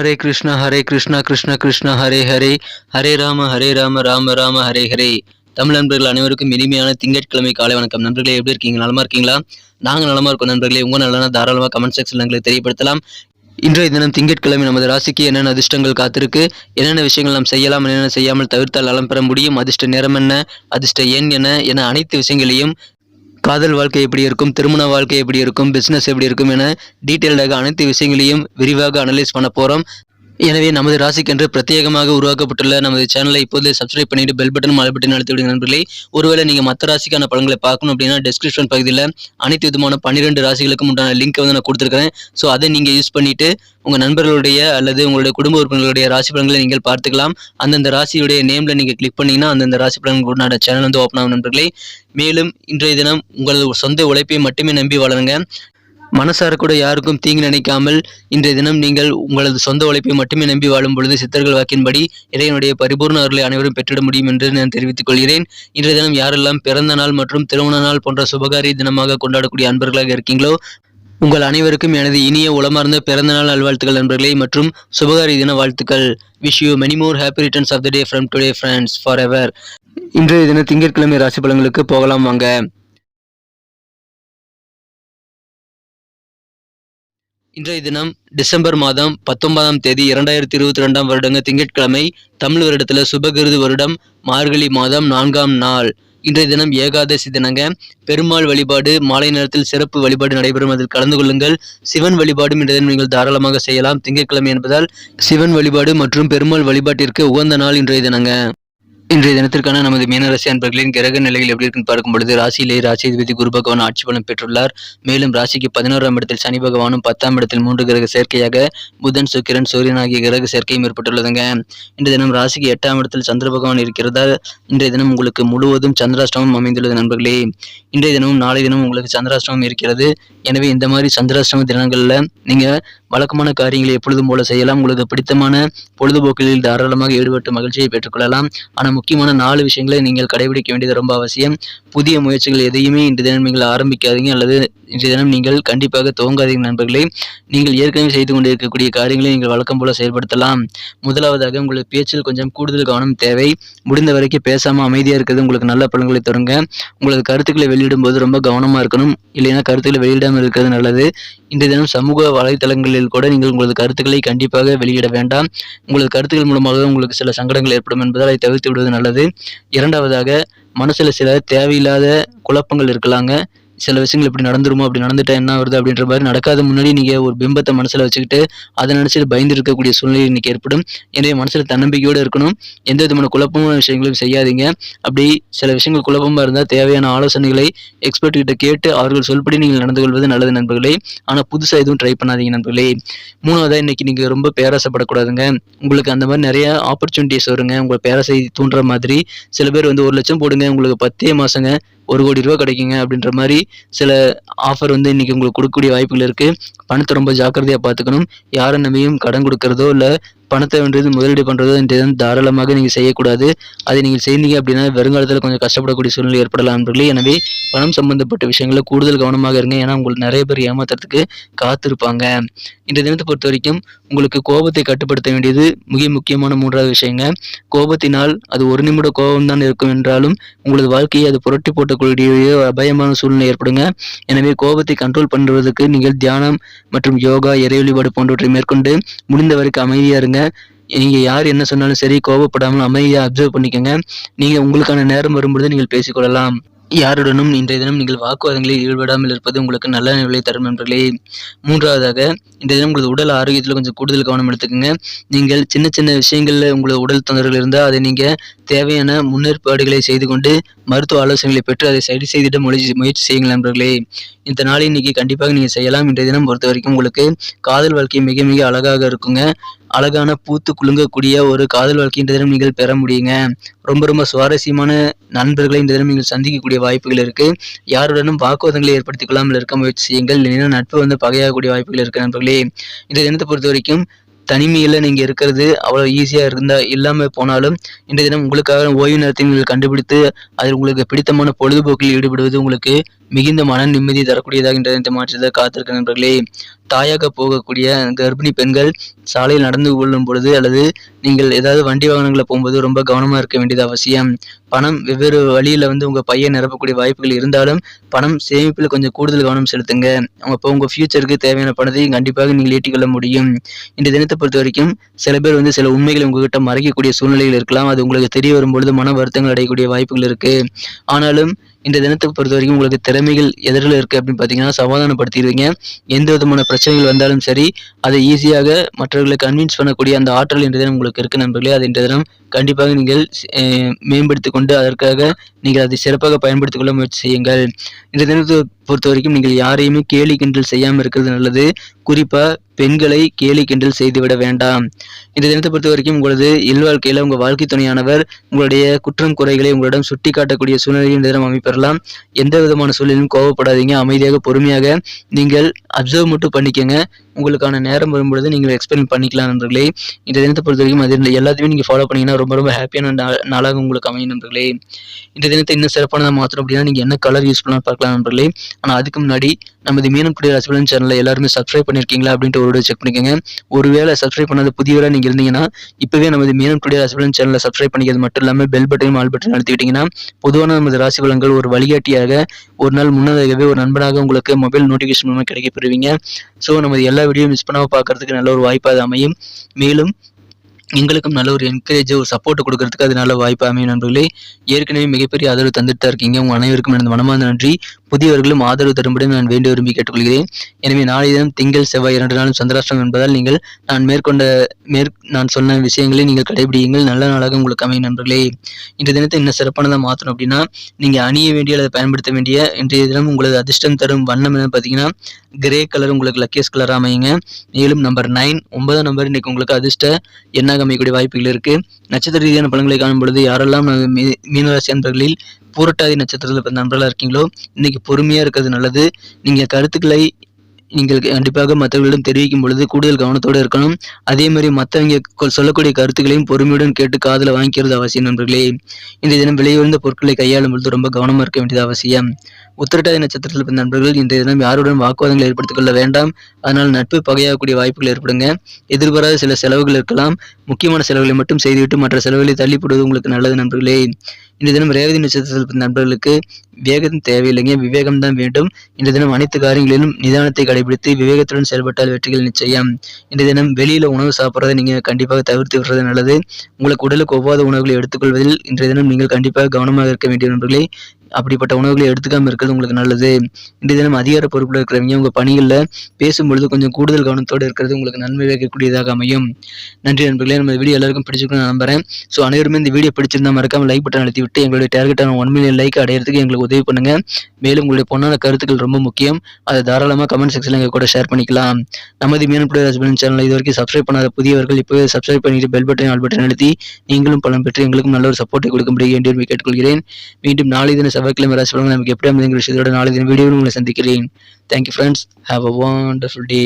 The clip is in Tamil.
ஹரே கிருஷ்ணா ஹரே கிருஷ்ணா கிருஷ்ண கிருஷ்ணா ஹரே ஹரே ஹரே ராம ஹரே ராம ராம ராம ஹரே ஹரே தமிழ் நண்பர்கள் அனைவருக்கும் இனிமையான திங்கட்கிழமை காலை வணக்கம். நண்பர்களே எப்படி இருக்கீங்க? நலமா இருக்கீங்களா? நாங்க நலமா இருக்கோம் நண்பர்களே. உங்க நலனா தாராளமாக கமெண்ட் செக்ஷன் எங்களுக்கு தெரியப்படுத்தலாம். இன்றைய தினம் திங்கட்கிழமை நமது ராசிக்கு என்னென்ன அதிர்ஷ்டங்கள் காத்திருக்கு? என்னென்ன விஷயங்கள் நாம் செய்யலாம் என்னென்ன செய்யாமல் தவிர்த்தால் நலம் பெற முடியும்? அதிர்ஷ்ட நேரம் என்ன? அதிர்ஷ்ட எண் என்ன? என அனைத்து விஷயங்களையும் காதல் வாழ்க்கை எப்படி இருக்கும்? திருமண வாழ்க்கை எப்படி இருக்கும்? பிஸ்னஸ் எப்படி இருக்கும்? என டீட்டெயில்டாக அனைத்து விஷயங்களையும் விரிவாக அனலைஸ் பண்ண போறோம். எனவே நமது ராசிக்கென்று பிரத்யேகமாக உருவாக்கப்பட்டுள்ள நமது சேனலை இப்போதே சப்ஸ்கிரைப் பண்ணிட்டு பெல் பட்டன் மலை பட்டன் அழுத்தி விடுங்க நண்பர்களே. ஒருவேளை நீங்க மற்ற ராசிக்கான படங்களை பார்க்கணும் அப்படின்னா டிஸ்கிரிப்ஷன் பகுதியில் அனைத்து விதமான பன்னிரெண்டு ராசிகளுக்கும் உண்டான லிங்க் வந்து நான் கொடுத்துருக்கேன் ஸோ அதை நீங்க யூஸ் பண்ணிட்டு உங்க நண்பர்களுடைய அல்லது உங்களுடைய குடும்ப உறுப்பினர்களுடைய ராசி பலன்களை நீங்கள் பார்த்துக்கலாம். அந்தந்த ராசியுடைய நேம்ல நீங்க கிளிக் பண்ணீங்கன்னா அந்தந்த ராசி பலன்கள் உண்டான சேனல் வந்து ஓப்பன் ஆகும் நண்பர்களே. மேலும் இன்றைய தினம் உங்களது சொந்த உழைப்பை மட்டுமே நம்பி வளருங்க. மனசார கூட யாருக்கும் தீங்கு நினைக்காமல் இன்றைய தினம் நீங்கள் உங்களது சொந்த உழைப்பை மட்டுமே நம்பி வாழும் பொழுது சித்தர்கள் வாக்கின்படி இறைவனுடைய பரிபூர்ண அருளை அனைவரும் பெற்றிட முடியும் என்று நான் தெரிவித்துக் கொள்கிறேன். இன்றைய தினம் யாரெல்லாம் பிறந்த நாள் மற்றும் திருமண நாள் போன்ற சுபகாரிய தினமாக கொண்டாடக்கூடிய அன்பர்களாக இருக்கீங்களோ உங்கள் அனைவருக்கும் எனது இனிய உளமார்ந்த பிறந்தநாள் நல்வாழ்த்துக்கள் நண்பர்களே மற்றும் சுபகாரி தின வாழ்த்துக்கள். Wish you many more happy returns of the day from today friends forever எவர் இன்றைய தின திங்கட்கிழமை ராசி பலன்களுக்கு போகலாம் வாங்க. இன்றைய தினம் டிசம்பர் மாதம் பத்தொன்பதாம் தேதி இரண்டாயிரத்தி இருபத்தி ரெண்டாம் வருடங்க திங்கட்கிழமை தமிழ் வருடத்தில் சுபகிருது வருடம் மார்கழி மாதம் நான்காம் நாள். இன்றைய தினம் ஏகாதசி தினங்க. பெருமாள் வழிபாடு மாலை நேரத்தில் சிறப்பு வழிபாடு நடைபெறும். அதில் கலந்து கொள்ளுங்கள். சிவன் வழிபாடும் இன்றைய தினம் நீங்கள் தாராளமாக செய்யலாம். திங்கட்கிழமை என்பதால் சிவன் வழிபாடு மற்றும் பெருமாள் வழிபாட்டிற்கு உகந்த நாள் இன்றைய தினங்க. இன்றைய தினத்திற்கான நமது மீனராசி அன்பர்களின் கிரக நிலையில் எப்படி இருக்குன்னு பார்க்கும் பொழுது ராசியிலே ராசிபதி குரு பகவான் ஆட்சி பலம் பெற்றுள்ளார். மேலும் ராசிக்கு பதினோராம் இடத்தில் சனி பகவானும் பத்தாம் இடத்தில் மூன்று கிரக சேர்க்கையாக புதன் சுக்கிரன் சூரியன் ஆகிய கிரக சேர்க்கையும் ஏற்பட்டுள்ளதுங்க. இன்றைய தினம் ராசிக்கு எட்டாம் இடத்தில் சந்திர பகவான் இருக்கிறதா? இன்றைய தினம் உங்களுக்கு முழுவதும் சந்திராஷ்டமம் அமைந்துள்ளது நண்பர்களே. இன்றைய தினமும் நாளை தினமும் உங்களுக்கு சந்திராஷ்டமம் இருக்கிறது. எனவே இந்த மாதிரி சந்திராஷ்டம தினங்களில் நீங்க வழக்கமான காரியங்களை எப்பொழுதும் போல செய்யலாம். உங்களுக்கு பிடித்தமான பொழுதுபோக்குகளில் தாராளமாக ஈடுபட்டு மகிழ்ச்சியை பெற்றுக்கொள்ளலாம். ஆனால் முக்கியமான நாலு விஷயங்களை நீங்கள் கடைபிடிக்க வேண்டியது ரொம்ப அவசியம். புதிய முயற்சிகள் எதையுமே இன்று தினம் நீங்கள் ஆரம்பிக்காதீங்க. அல்லது இன்றைய தினம் நீங்கள் கண்டிப்பாக துவங்காதீங்க நண்பர்களே. நீங்கள் ஏற்கனவே செய்து கொண்டிருக்கக்கூடிய காரியங்களை நீங்கள் வழக்கம் போல செயல்படுத்தலாம். முதலாவதாக உங்களுக்கு பேச்சில் கொஞ்சம் கூடுதல் கவனம் தேவை. முடிந்த வரைக்கும் பேசாமல் அமைதியாக இருக்கிறது உங்களுக்கு நல்ல பலன்களை தருங்க. உங்களது கருத்துக்களை வெளியிடும் போது ரொம்ப கவனமாக இருக்கணும். இல்லைன்னா கருத்துக்களை வெளியிடாமல் இருக்கிறது நல்லது. இன்றைய தினம் சமூக வலைதளங்களில் கூட நீங்கள் உங்களது கருத்துக்களை கண்டிப்பாக வெளியிட வேண்டாம். உங்களது கருத்துக்கள் மூலமாக உங்களுக்கு சில சங்கடங்கள் ஏற்படும் என்பதால் அதை தவிர்த்து விடுவது நல்லது. இரண்டாவதாக மனசுல சில தேவையில்லாத குழப்பங்கள் இருக்கலாங்க. சில விஷயங்கள் இப்படி நடந்துருமோ அப்படி நடந்துட்டா என்ன வருது அப்படின்ற மாதிரி நடக்காத முன்னாடி நீங்கள் ஒரு பிம்பத்தை மனசில் வச்சுக்கிட்டு அதை நினச்சி பயந்து இருக்கக்கூடிய சூழ்நிலை இன்னைக்கு ஏற்படும். எனவே மனசில் தன்னம்பிக்கையோடு இருக்கணும். எந்த விதமான குழப்பமான விஷயங்களும் செய்யாதீங்க. அப்படி சில விஷயங்கள் குழப்பமா இருந்தால் தேவையான ஆலோசனைகளை எக்ஸ்பர்ட் கிட்ட கேட்டு அவர்கள் சொல்படி நீங்கள் நடந்து கொள்வது நல்லது நண்பர்களே. ஆனால் புதுசாக எதுவும் ட்ரை பண்ணாதீங்க நண்பர்களே. மூணாவதாக இன்னைக்கு நீங்கள் ரொம்ப பேராசைப்படக்கூடாதுங்க. உங்களுக்கு அந்த மாதிரி நிறைய ஆப்பர்ச்சுனிட்டிஸ் வருங்க. உங்களை பேராசை தூண்டுற மாதிரி. சில பேர் வந்து ஒரு லட்சம் போடுங்க. உங்களுக்கு பத்தே மாசங்க. ஒரு கோடி ரூபா கிடைக்குங்க அப்படின்ற மாதிரி சில ஆஃபர் வந்து இன்னைக்கு உங்களுக்கு கொடுக்கக்கூடிய வாய்ப்புகள் இருக்கு. பணத்தை ரொம்ப ஜாக்கிரதையாக பார்த்துக்கணும். யாரை நம்பியும் கடன் கொடுக்கறதோ இல்லை பணத்தை வேண்டியது முதலீடு பண்ணுறது இன்றைய தாராளமாக நீங்கள் செய்யக்கூடாது. அதை நீங்கள் செய்தீங்க அப்படின்னா வருங்காலத்தில் கொஞ்சம் கஷ்டப்படக்கூடிய சூழ்நிலை ஏற்படலாம் நண்பர்களே. எனவே பணம் சம்பந்தப்பட்ட விஷயங்களில் கூடுதல் கவனமாக இருங்க. ஏன்னா உங்களுக்கு நிறைய பேர் ஏமாத்துறதுக்கு காத்திருப்பாங்க. இந்த தினத்தை பொறுத்த வரைக்கும் உங்களுக்கு கோபத்தை கட்டுப்படுத்த வேண்டியது மிக முக்கியமான மூன்றாவது விஷயங்க. கோபத்தினால் அது ஒரு நிமிட கோபம் தான் இருக்கும் என்றாலும் உங்களது வாழ்க்கையை அது புரட்டி போட்டக்கூடிய அபாயமான சூழ்நிலை ஏற்படுங்க. எனவே கோபத்தை கண்ட்ரோல் பண்ணுவதற்கு நீங்கள் தியானம் மற்றும் யோகா இறை வழிபாடு போன்றவற்றை மேற்கொண்டு முடிந்த வரைக்கும் இருங்க. நீங்கள் யார் என்ன சொன்னாலும் சரி கோபப்படாமல் அமைதியாக அப்சர்வ் பண்ணிக்கோங்க. நீங்கள் உங்களுக்கான நேரம் வரும்பொழுது நீங்கள் பேசிக்கொள்ளலாம். யாருடனும் இன்றைய தினம் நீங்கள் வாக்குவாதங்களில் ஈடுபடாமல் இருப்பது உங்களுக்கு நல்ல நிலை தரும் நண்பர்களே. மூன்றாவதாக இன்றைய தினம் உங்களது உடல் ஆரோக்கியத்தில் கொஞ்சம் கூடுதல் கவனம் எடுத்துக்கோங்க. நீங்கள் சின்ன சின்ன விஷயங்களில் உங்களது உடல் தொந்தரவுகள் இருந்தால் அதை நீங்கள் தேவையான முன்னேற்பாடுகளை செய்து கொண்டு மருத்துவ ஆலோசனைகளை பெற்று அதை சரி செய்திட முயற்சி முயற்சி செய்யுங்கள் நண்பர்களே. இந்த நாளை இன்னைக்கு கண்டிப்பாக நீங்கள் செய்யலாம். இன்றைய தினம் பொறுத்த வரைக்கும் உங்களுக்கு காதல் வாழ்க்கை மிக மிக அழகாக இருக்குங்க. அழகான பூத்து குலுங்கக்கூடிய ஒரு காதல் வாழ்க்கை இந்த தினம் நீங்கள் பெற முடியுங்க. ரொம்ப ரொம்ப சுவாரஸ்யமான நண்பர்களை இந்த தினம் நீங்கள் சந்திக்கக்கூடிய வாய்ப்புகள் இருக்கு. யாருடனும் வாக்குவாதங்களை ஏற்படுத்திக் கொள்ளாமல் இருக்க முயற்சி செய்யுங்கள். இல்லைன்னா நட்பு வந்து பகையாகக்கூடிய வாய்ப்புகள் இருக்கு நண்பர்களே. இந்த தினத்தை பொறுத்த வரைக்கும் தனிமையில் நீங்கள் இருக்கிறது அவ்வளோ ஈஸியாக இருந்தால் இல்லாமல் போனாலும் இன்றைய தினம் உங்களுக்காக ஓய்வு நேரத்தை நீங்கள் கண்டுபிடித்து அதில் உங்களுக்கு பிடித்தமான பொழுதுபோக்கில் ஈடுபடுவது உங்களுக்கு மிகுந்த மன நிம்மதி தரக்கூடியதாக இன்றைய தினத்தை மாற்றத்தை காத்திருக்க நண்பர்களே. தாயாக போகக்கூடிய கர்ப்பிணி பெண்கள் சாலையில் நடந்து கொள்ளும் பொழுது அல்லது நீங்கள் ஏதாவது வண்டி வாகனங்களில் போகும்போது ரொம்ப கவனமாக இருக்க வேண்டியது அவசியம். பணம் வெவ்வேறு வழியில் வந்து உங்கள் பையன் நிரப்பக்கூடிய வாய்ப்புகள் இருந்தாலும் பணம் சேமிப்பில் கொஞ்சம் கூடுதல் கவனம் செலுத்துங்க. அப்போ உங்கள் ஃப்யூச்சருக்கு தேவையான பணத்தை கண்டிப்பாக நீங்கள் ஈட்டிக்கொள்ள முடியும். இந்த தினத்தை பொறுத்த வரைக்கும் சில பேர் வந்து சில உண்மைகளை உங்ககிட்ட மறைக்கக்கூடிய சூழ்நிலைகள் இருக்கலாம். அது உங்களுக்கு தெரிய வரும்பொழுது மன வருத்தங்கள் அடையக்கூடிய வாய்ப்புகள் இருக்குது ஆனாலும் இந்த தினத்தை பொறுத்த வரைக்கும் உங்களுக்கு திறமைகள் எதிரில் இருக்குது அப்படின்னு பார்த்தீங்கன்னா சமாதானப்படுத்திடுவீங்க. எந்த விதமான பிரச்சனைகள் வந்தாலும் சரி அதை ஈஸியாக மற்றவர்களை கன்வின்ஸ் பண்ணக்கூடிய அந்த ஆற்றல் இன்றைய தினம் உங்களுக்கு இருக்குது நண்பர்களே. அது இன்றைய தினம் கண்டிப்பாக நீங்கள் மேம்படுத்தி மேம்படுத்திக் கொண்டு அதற்காக நீங்கள் அதை சிறப்பாக பயன்படுத்திக் கொள்ள முயற்சி செய்யுங்கள். இந்த தினத்தை பொறுத்த வரைக்கும் நீங்கள் யாரையுமே கேலி கிண்டல் செய்யாமல் இருக்கிறது நல்லது. குறிப்பாக பெண்களை கேலி கிண்டல் செய்துவிட வேண்டாம். இந்த தினத்தை பொறுத்த வரைக்கும் உங்களது இல்வாழ்க்கையில் உங்கள் வாழ்க்கை துணையானவர் உங்களுடைய குற்றம் குறைகளை உங்களிடம் சுட்டி காட்டக்கூடிய சூழ்நிலையை இந்த தினம் அமைப்பெறலாம் எந்த விதமான சூழலிலும் கோவப்படாதீங்க. அமைதியாக பொறுமையாக நீங்கள் அப்சர்வ் மட்டும் பண்ணிக்கங்க. உங்களுக்கான நேரம் வரும்பொழுது நீங்கள் எக்ஸ்பிளைன் பண்ணிக்கலாம் நண்பர்களே. இந்த தினத்தை பொறுத்த வரைக்கும் அது எல்லாத்தையுமே நீங்கள் ஃபாலோ பண்ணீங்கன்னா ரொம்ப ரொம்ப ஹாப்பியான நாளாக உங்களுக்கு அமையும் நண்பர்களே. இந்த தினத்தை இன்னும் சிறப்பானதாக மாற்றணும் அப்படின்னா நீங்கள் என்ன கலர் யூஸ் பண்ணலாம் பார்க்கலாம் நண்பர்களே. ஆனால் அதுக்கு முன்னாடி நமது மீனம் குடியர் ரசபலன் சேனலில் எல்லாருமே சப்ஸ்கிரைப் பண்ணியிருக்கீங்களா அப்படின்ட்டு ஒரு செக் பண்ணிக்கோங்க. ஒருவேளை சப்ஸ்கிரைப் பண்ணாத புதியவராக நீங்கள் இருந்தீங்கன்னா இப்போவே நமது மீனம் குடியர் ரசபலன் சேனலை சப்ஸ்கிரைப் பண்ணிக்கிறது மட்டும் இல்லாமல் பெல் பட்டனும் ஆல் பட்டன் அழுத்திக்கிட்டிங்கன்னா பொதுவான நமது ராசி பலன்கள் ஒரு வழிகாட்டியாக ஒரு நாள் முன்னதாகவே ஒரு நண்பனாக உங்களுக்கு மொபைல் நோட்டிஃபிகேஷன் மூலமாக கிடைக்கப்பெறுவீங்க ஸோ நமது எல்லா வீடியோ மிஸ் பண்ணாமல் பார்க்கறதுக்கு நல்ல ஒரு வாய்ப்பாக அது அமையும். மேலும் எங்களுக்கும் நல்ல ஒரு என்கரேஜ் ஒரு சப்போர்ட் கொடுக்கறதுக்கு அது நல்ல வாய்ப்பு அமையும் நண்பர்களே. ஏற்கனவே மிகப்பெரிய ஆதரவு தந்துட்டு தான் இருக்கீங்க. உங்கள் அனைவருக்கும் எனது மனமார்ந்த நன்றி. புதியவர்களும் ஆதரவு தரும்படி நான் வேண்டி விரும்பி கேட்டுக்கொள்கிறேன். எனவே நாளைய தினம் திங்கள் செவ்வாய் இரண்டு நாளும் சந்திராஷ்டிரம் என்பதால் நீங்கள் நான் மேற்கொண்ட மேற் நான் சொன்ன விஷயங்களை நீங்கள் கடைபிடியுங்கள். நல்ல நாளாக உங்களுக்கு அமையும் நண்பர்களே. இன்றைய தினத்தை இன்னும் சிறப்பானதாக மாற்றணும் அப்படின்னா நீங்கள் அணிய வேண்டிய அல்லது பயன்படுத்த வேண்டிய இன்றைய தினம் உங்களது அதிர்ஷ்டம் தரும் வண்ணம் என்ன பார்த்தீங்கன்னா கிரே கலர் உங்களுக்கு லக்கியஸ் கலர் அமையுங்க. மேலும் நம்பர் நைன் ஒன்பதாம் நம்பர் இன்னைக்கு உங்களுக்கு அதிர்ஷ்ட எண்ணாக அமையக்கூடிய வாய்ப்புகள் இருக்கு. நட்சத்திர ரீதியான பலன்களை காணும் பொழுது யாரெல்லாம் மீனராசி நண்பர்களில் பூரட்டாதி நட்சத்திரத்தில் நண்பர்களாக இருக்கீங்களோ இன்னைக்கு பொறுமையாக இருக்கிறது நல்லது. நீங்கள் கருத்துக்களை நீங்கள் கண்டிப்பாக மற்றவர்களிடம் தெரிவிக்கும் பொழுது கூடுதல் கவனத்தோடு இருக்கணும். அதே மாதிரி மற்றவங்க சொல்லக்கூடிய கருத்துக்களையும் பொறுமையுடன் கேட்டு காதில் வாங்கிக்கிறது அவசியம் நண்பர்களே. இந்த தினம் விலையுயர்ந்த பொருட்களை கையாளும் பொழுது ரொம்ப கவனமாக இருக்க வேண்டியது அவசியம். உத்திரட்டாதி நட்சத்திரத்தில் பிறந்த நண்பர்கள் இன்றைய தினம் யாருடன் வாக்குவாதங்கள் ஏற்படுத்திக் கொள்ள வேண்டாம். அதனால் நட்பு பகையாகக்கூடிய வாய்ப்புகள் ஏற்படுங்க. எதிர்பாராத சில செலவுகள் இருக்கலாம். முக்கியமான செலவுகளை மட்டும் செய்துவிட்டு மற்ற செலவுகளை தள்ளிப்படுவது உங்களுக்கு நல்லது நண்பர்களே. இன்றைய தினம் ரேவதி நட்சத்திரத்தில் பிறந்த நண்பர்களுக்கு விவேகம் தேவையில்லைங்க. விவேகம் தான் வேண்டும். இன்றைய தினம் அனைத்து காரியங்களிலும் நிதானத்தை கடைபிடித்து விவேகத்துடன் செயல்பட்டால் வெற்றிகள் நிச்சயம். இன்றைய தினம் வெளியில உணவு சாப்பிட்றதை நீங்க கண்டிப்பாக தவிர்த்து விடுறது நல்லது. உங்களுக்கு உடலுக்கு ஒவ்வாத உணவுகளை எடுத்துக்கொள்வதில் இன்றைய தினம் நீங்கள் கண்டிப்பாக கவனமாக இருக்க வேண்டிய நண்பர்களே. அப்படிப்பட்ட உணவுகளை எடுத்துக்காம இருக்கிறது உங்களுக்கு நல்லது. இன்றைய தினம் அதிகார பொறுப்பில் இருக்கிறவங்க உங்க பணிகளில் பேசும்பொழுது கொஞ்சம் கூடுதல் கவனத்தோடு இருக்கிறது உங்களுக்கு நன்மை வைக்கக்கூடியதாக அமையும். நன்றி நண்பர்களே நம்ம வீடியோ எல்லாருக்கும் பிடிச்சிருக்குன்னு நான் நம்புறேன். ஸோ அனைவருமே இந்த வீடியோ பிடிச்சிருந்தா மறக்காம லைக் பட்டன் அழுத்தி விட்டு எங்களுடைய டார்கெட்டான ஒன் மில்லியன் லைக் அடையிறதுக்கு எங்களுக்கு உதவி பண்ணுங்க. மேலும் உங்களுடைய பொண்ணான கருத்துக்கள் ரொம்ப முக்கியம். அதை தாராளமாக கமெண்ட் செக்ஷனில் எங்கள் கூட ஷேர் பண்ணிக்கலாம். நமது மீனப்புடைய ஹஸ்பண்ட் சேனல் இது வரைக்கும் சப்ஸ்கிரைப் பண்ணாத புதியவர்கள் இப்போவே சப்ஸ்கிரைப் பண்ணிட்டு பெல் பட்டன் ஆல் பட்டன் அழுத்தி நீங்களும் பலன் பெற்று எங்களுக்கும் நல்ல ஒரு சப்போர்ட்டை முடியும் என்று கேட்டுக்கொள்கிறேன். மீண்டும் நாளை தின செவ்வாய்க்கிழமை ராசி பலன் நமக்கு எப்படி அமைதுங்கிற விஷயத்தோட நாளை தின வீடியோவில் உங்களை சந்திக்கிறேன். Thank you friends have a wonderful day